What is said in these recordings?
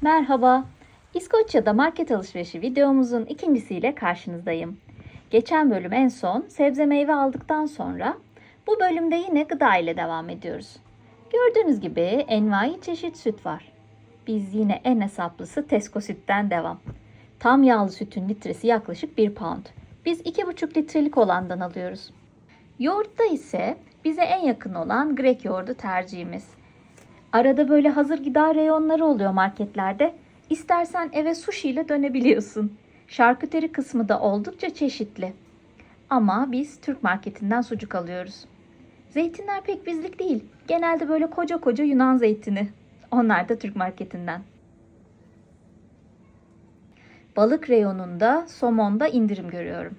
Merhaba. İskoçya'da market alışverişi videomuzun ikincisiyle karşınızdayım. Geçen bölüm en son sebze meyve aldıktan sonra bu bölümde yine gıda ile devam ediyoruz. Gördüğünüz gibi envai çeşit süt var. Biz yine en hesaplısı Tesco sütten devam. Tam yağlı sütün litresi yaklaşık 1 pound. Biz 2,5 litrelik olandan alıyoruz. Yoğurtta ise bize en yakın olan Grek yoğurdu tercihimiz. Arada böyle hazır gıda reyonları oluyor marketlerde. İstersen eve sushi ile dönebiliyorsun. Şarküteri kısmı da oldukça çeşitli. Ama biz Türk marketinden sucuk alıyoruz. Zeytinler pek bizlik değil. Genelde böyle koca koca Yunan zeytini. Onlar da Türk marketinden. Balık reyonunda somonda indirim görüyorum.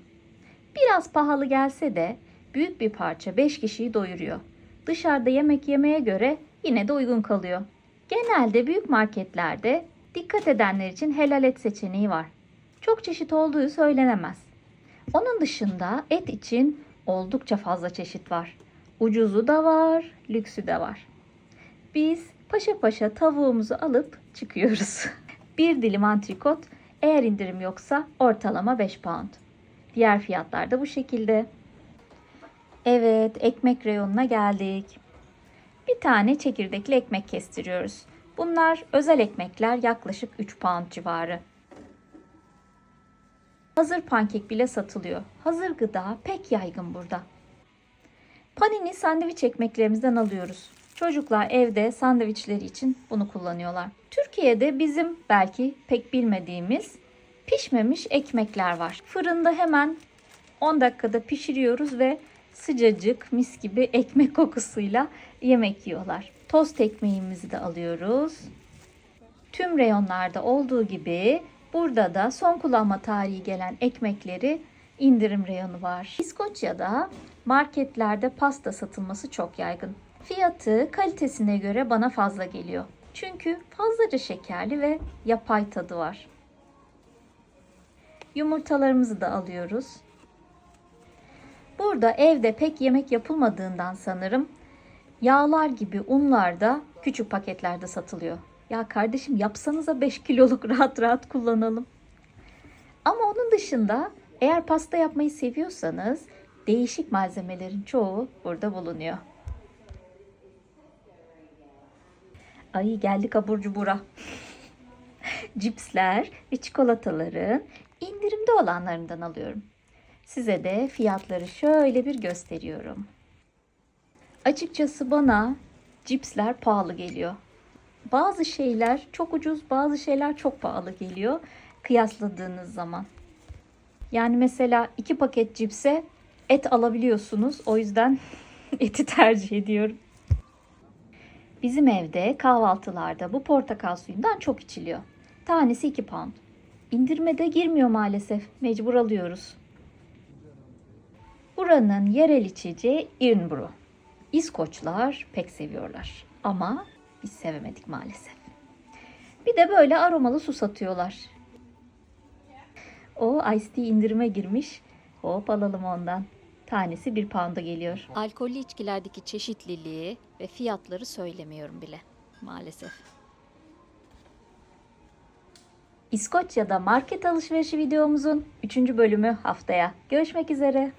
Biraz pahalı gelse de büyük bir parça 5 kişiyi doyuruyor. Dışarıda yemek yemeye göre yine de uygun kalıyor. Genelde büyük marketlerde dikkat edenler için helal et seçeneği var. Çok çeşit olduğu söylenemez. Onun dışında et için oldukça fazla çeşit var. Ucuzu da var, lüksü de var. Biz paşa paşa tavuğumuzu alıp çıkıyoruz. bir dilim antrikot eğer indirim yoksa ortalama 5 pound. Diğer fiyatlar da bu şekilde. Evet, ekmek reyonuna geldik. Bir tane çekirdekli ekmek kestiriyoruz. Bunlar özel ekmekler yaklaşık 3 pound civarı. Hazır pankek bile satılıyor. Hazır gıda pek yaygın burada. Panini sandviç ekmeklerimizden alıyoruz. Çocuklar evde sandviçleri için bunu kullanıyorlar. Türkiye'de bizim belki pek bilmediğimiz pişmemiş ekmekler var. Fırında hemen 10 dakikada pişiriyoruz ve sıcacık mis gibi ekmek kokusuyla yemek yiyorlar. Tost ekmeğimizi de alıyoruz. Tüm reyonlarda olduğu gibi burada da son kullanma tarihi gelen ekmekleri indirim reyonu var. İskoçya'da marketlerde pasta satılması çok yaygın. Fiyatı kalitesine göre bana fazla geliyor. Çünkü fazlaca şekerli ve yapay tadı var. Yumurtalarımızı da alıyoruz. Burada evde pek yemek yapılmadığından sanırım yağlar gibi unlar da küçük paketlerde satılıyor. Ya kardeşim yapsanıza 5 kiloluk rahat rahat kullanalım. Ama onun dışında eğer pasta yapmayı seviyorsanız değişik malzemelerin çoğu burada bulunuyor. Ay geldik abur cubura. Cipsler ve çikolataların indirimde olanlarından alıyorum. Size de fiyatları şöyle bir gösteriyorum. Açıkçası bana cipsler pahalı geliyor. Bazı şeyler çok ucuz, bazı şeyler çok pahalı geliyor kıyasladığınız zaman. Yani mesela iki paket cipse et alabiliyorsunuz. O yüzden eti tercih ediyorum. Bizim evde kahvaltılarda bu portakal suyundan çok içiliyor. Tanesi 2 pound. İndirmede girmiyor maalesef. Mecbur alıyoruz. Buranın yerel içeceği Irnbru. İskoçlar pek seviyorlar. Ama biz sevemedik maalesef. Bir de böyle aromalı su satıyorlar. O Ice Tea indirime girmiş. Hop alalım ondan. Tanesi bir pound'a geliyor. Alkollü içkilerdeki çeşitliliği ve fiyatları söylemiyorum bile maalesef. İskoçya'da market alışverişi videomuzun 3. bölümü haftaya. Görüşmek üzere.